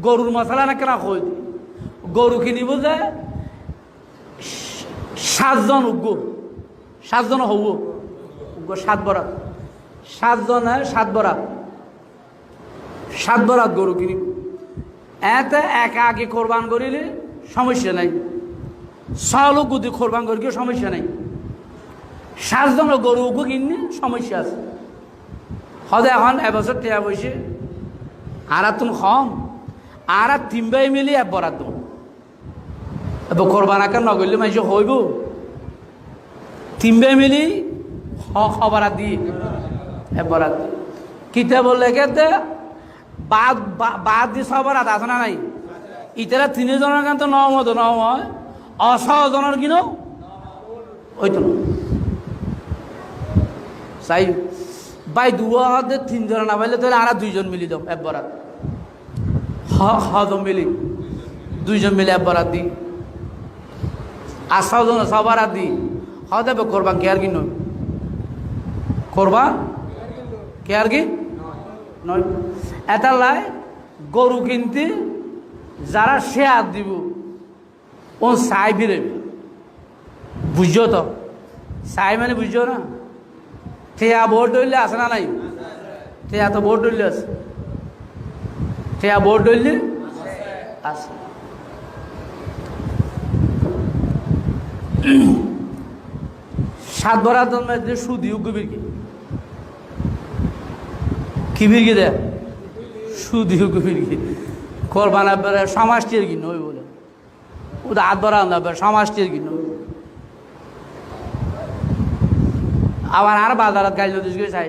গরুর মশলা না কেনা কই? গরু কিনিব যে সাতজন উগ্র। সাতজন হব। উগ্র সাত বরাত। সাতজন সাত বরাত। সাত বরাত গরু কিনিব। এতে একা আগে কোরবান করিলে সমস্যা নাই। চাউলও গুদি কোরবান করি সমস্যা নাই। সাতজন গরু উগ্র কিনলে সমস্যা আছে। হদে এখন এবছর টেয়া বসে আর তুমি আর আর তিনবাই মিলি এক বরাদ দেব এবার কোরবান আকার নগরলে মাইস হইব। তিনবাই মিলি খবরাত দি। এক বরাদ কিতা বললে কেতে বাদ বাদ দি সবরাত আছে না নাই? ইতারা তিনজনের কান তো নমত নময় অসজনের কিনো? ওই তো চাই। বাই দুয়াতে তিনজন না পাইলে তাহলে আর দুইজন মিলি দাও এক হজম মিলি। দুইজন মিলে এক বরাত দি আর ছজন সবারাত দি হদে করবা কে আর কি নয়? করবা? কে আর কি? নয়। এটা লাই গরু কিনতে যারা শেয়ার দিব ও সাই ফিরে। বুঝছ তো? সাই মানে বুঝছ না? ঠেয়া ভোট ধরলে আছে না নাই? ঠেয়া তো ভোট ধরলে আছে। ঠেয়া ভোট ধরলে আছে সাত বরাত মধ্যে সুদিও গভীর কি কিবির কি দেয়? সুদিও গভীর কি করবানা বেড়ে সমাজটির কি নই বলে। ওটা হাত বরা না সমাজটির কি নই আবার আর বাজারত গাইল গিয়ে চাই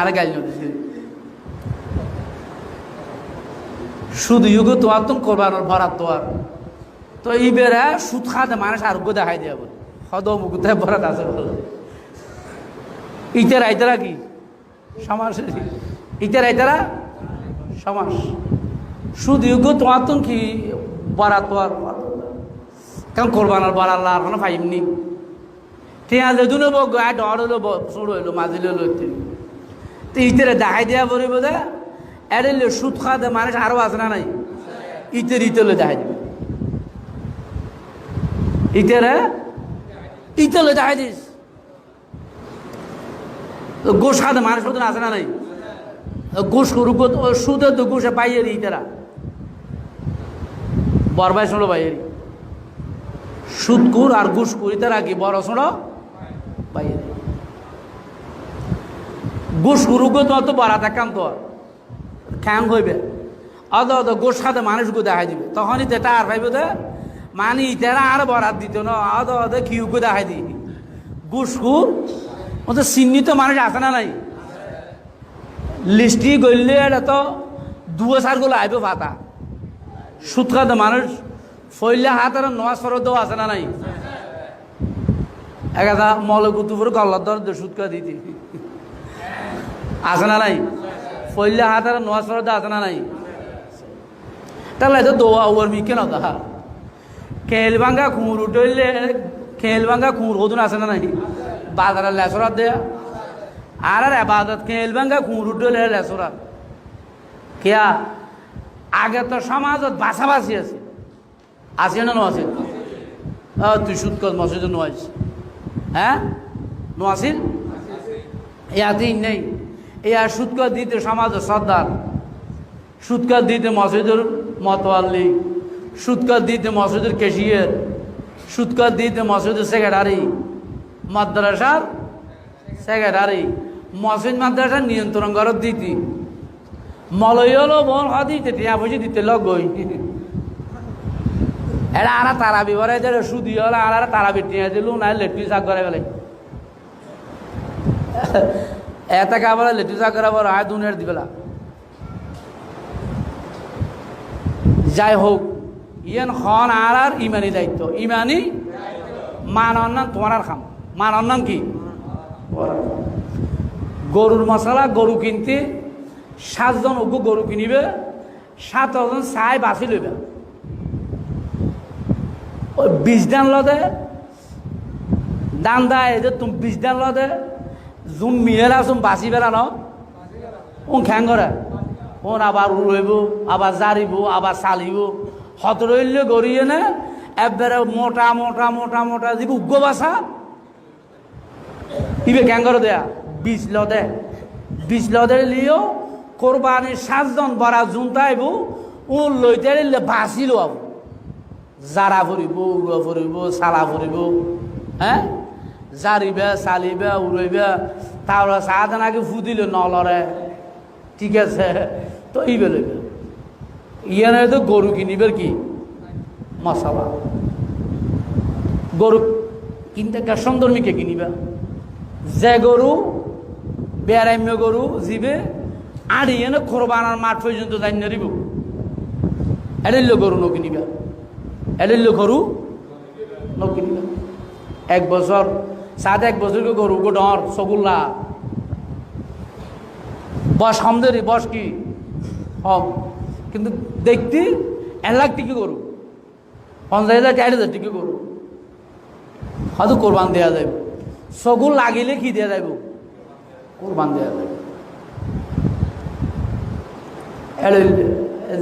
আর গাইল নদীস শুধু ইউগ তোমার তো করবার ভরাত তো আর। তো এই বেড়া সুদ খাতে মানুষ আরোগ্য দেখাই দিয়া বলে। সদ মুকুতে ভরাত আছে বলে। ইতারা ইতারা কি? সমাজ। ইতারা ইতারা সমাজ। শুধু ইউগ তোমার তো কি? বরাত তো আর কারণ কোরবানার বার আল্লাহ আর কোনো পাইমনি ঠিক আছে দুনো বক আয় ডর হলো শুরু হইল মাঝিল হলো তো ইতেরে দেখাই দেওয়া পড়িব দে এড়ে সুদ খাওয়াতে মানুষ আরও আছে না নাই? ইতের ইতেলে দেখাই দিবে। ইতেরে? ইতেলে দেখাই দিস। গোস খাতে মানুষ মতন আছে না নাই? গোস করুক সুদে তো গোসে পাইয়েরি ইতেরা। বরবাই শুনলো পাইয়েরি সুদকুর আর গুস ঘুষকুর ইতারা কি বড় ছোড় পাইয়ে ঘুষকুর উগো তো অত বড়া দেখাম তো খ্যাং হইবে। অত অত গোস খাতে মানুষকে দেখাই দিবে। তখনই তেটা আর ভাইব দে মানে ইতারা আর বরাত দিত না অত অত কিউকে দেখাই দি। ঘুষকুর ও তো চিহ্নিত মানুষ আছে না নাই? লিস্টি গড়লে এটা তো দুয়ে সারগুলো আইবে ফাতা সুদ খাতে মানুষ, ফইলে হাতের নোয়াজ ফরদও আছে না নাই? একটা মলকুতু করে গল্লার দর সুদ করে দিতি। আছে না নাই? ফইলে হাতের নোয়াজ ফরদ আছে না নাই? তাহলে তো দোয়া ওর মি কেন তাহা খেল ভাঙ্গা কুমুর উঠলে খেল ভাঙ্গা কুমুর হদুন আছে না নাই? বাজারে লেসরাত দেয়া আর আর আবাদত খেল ভাঙ্গা কুমুর উঠলে লেসরাত কেয়া? আগে তো সমাজত বাছাবাছি আছে। আছে না নোয়াছিল তুই সুদ কর মসজিদে নোয়াইস হ্যাঁ নোয়াছিল ইয়াতেই নেই এই আর সুদ কর দিতে সমাজের সর্দার। সুদ কর দিতে মসজিদের মতোয়াল্লি সুদ কর দিতে মসজিদের কেশিয়ার সুদ কর দিতে মসজিদের সেক্রেটারি মাদ্রাসার সেক্রেটারি মসজিদ মাদ্রাসার নিয়ন্ত্রণ করার দিতি। মলয়লো বল দিতে টিয়া পয়সা দিতে লগই। এটা আর তারা বিবরে যে সুদি হলে আর আর তারা বিটিয়ে দিল না লেটুই শাক করে গেলে। এত কাবলে লেটুই শাক করে বড় আয় দুনিয়ার দিবেলা। যাই হোক, ইয়েন খন আর আর ইমানি দায়িত্ব। ইমানি মান অন্যান, তোমার আর খাম। মান অন্যান কি? গরুর মশলা, গরু কিনতে সাতজন ওগু গরু কিনিবে, সাতজন চাই বাছি লইবে। ওই বীজ দান লদে, দান দায় যে তুমি বীজ দান লদে জুম মিহেলা চুম বাঁচি বেলা ন? উন খ্যাং করে উন আবার উড়ইব আবার জারিব আবার চালিব। হত রইলে গড়িয়ে না? একবারে মোটা মোটা মোটা মোটা দিব উগ্র বাসা ইবে ক্যাং করে দেয়া বিষ ল দে বিষ ল দে লিও কোরবানির সাতজন বড়া জুনতাইব উন লইতে বাঁচিল জারা ফুরিব উড়া ফুরিব চালা ফুরিব হ্যাঁ জারিবে চালিবে উড়ইবে তারপরে সাধানাকে ফুদিল? নলরে ঠিক আছে তো এই বেলবে ইয়ানে তো গরু কিনিবের কি? মশলা গরু কিনতে সুন্দরমীকে কিনিবা? যে গরু বেড়াইম্য গরু জিবে আড়িয়ে না খোরবানার মাঠ পর্যন্ত যাই নিব এড়িল্য গরু নকিনিবা। এড়িল্য গরু নকিনিবা। এক বছর সাত এক বছরকে গরু গো ডর সগুল্লা বস হমদেরি বস কি? হম কিন্তু দেখতে এক লাখ টিকি গরু। পঞ্চাশ হাজার চার হাজার টিকি গরু। হয়তো কোরবান দেওয়া যাবে সগুল লাগিলে কি দেওয়া যাবে কোরবান দেওয়া যাবে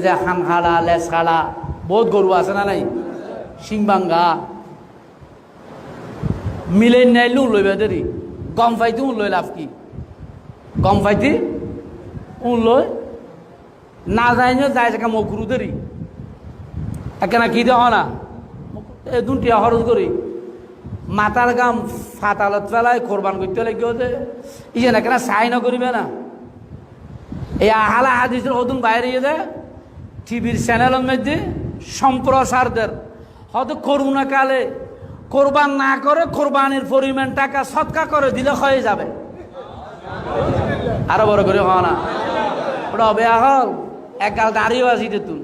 যে হান খাড়া বহুত গরু আছে না নাই? সিংবাঙ্গা মিলে নাইলে লইবে দেরি গম পাইতে উন লই লাভ কি গম পাইতে উন লই না যাই যাই জায়গা মকুরু দেরি একেনা কি দেওয়া না এই দুটিয়া খরচ করি মাথার গাম ফাতালত ফেলায় কোরবান করতে লাগিও যে ইয়ে না কেন সাই না করিবে না এই আহালা হাদিসের হতুন বাইরে দে টিভির চ্যানেলের মধ্যে সম্প্রসারদের হয়তো করুণা কালে কোরবান না করে কোরবানির পরিমাণ টাকা সৎকা করে দিলে হয়ে যাবে। আরও বড় করে হওয়া না। ওটা হবে হল একগাল দাঁড়িয়ে আসিতে তুন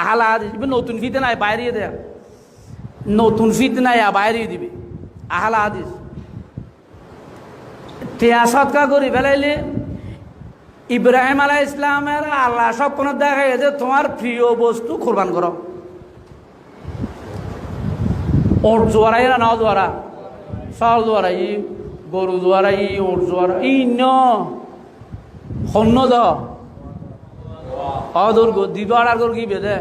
আহালা নতুন ফিতে নাই বাইরে দেয় নতুন ফিত নাই বাইরে দিবে। আহালা হাদিস। টিয়া সৎকা করি ফেলাইলে ইব্রাহিম আলাহ ইসলামের আল্লাহ সব কোনো দেখা যে তোমার প্রিয় বস্তু কোরবান করো। ওট জোয়ারাই না নাও জোয়ারা চাউল জোয়ারা ই গরু জোয়ারা ই ওট জোয়ারা ই ন সন্ন দ দিবে করে কি বেদে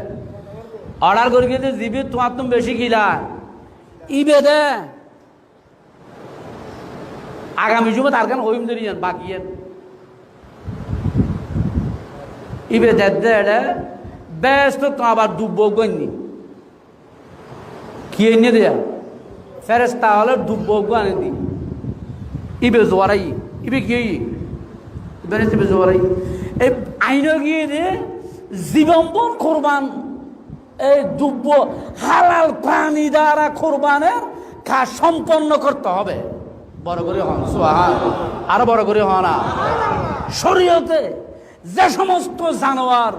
অর্ডার করে গিয়ে দিবি তোমার তুমি বেশি কিলা ই বেদে আগামী জুমে তার কেন হইম দেরি বাকি ইবে দেদে এডে বেশ তো আবার ডুববো গন্যি কি এনে দেয়া? ফেরেস্তা হলে ডুববো আনে দি। ইবে জোয়ারাই, ইবে কি ইবে ইবে জোয়ারাই। এই আইন গিয়ে দে জীবন কোরবান। এই ডুবব হালাল প্রাণী দ্বারা কোরবানের কাজ সম্পন্ন করতে হবে। বড় করে হন সোহান আরও বড় করে হন শরীয়তে যে সমস্ত জানোয়ার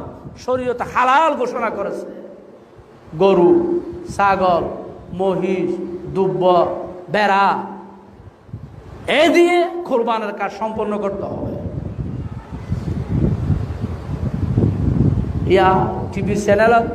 শরীয়তে হালাল ঘোষণা করেছে। গরু, ছাগল মহিষ দুব্ব বেড়া। এ দিয়ে কোরবানের কাজ সম্পন্ন করতে হবে। ইয়া টিভি চ্যানেলত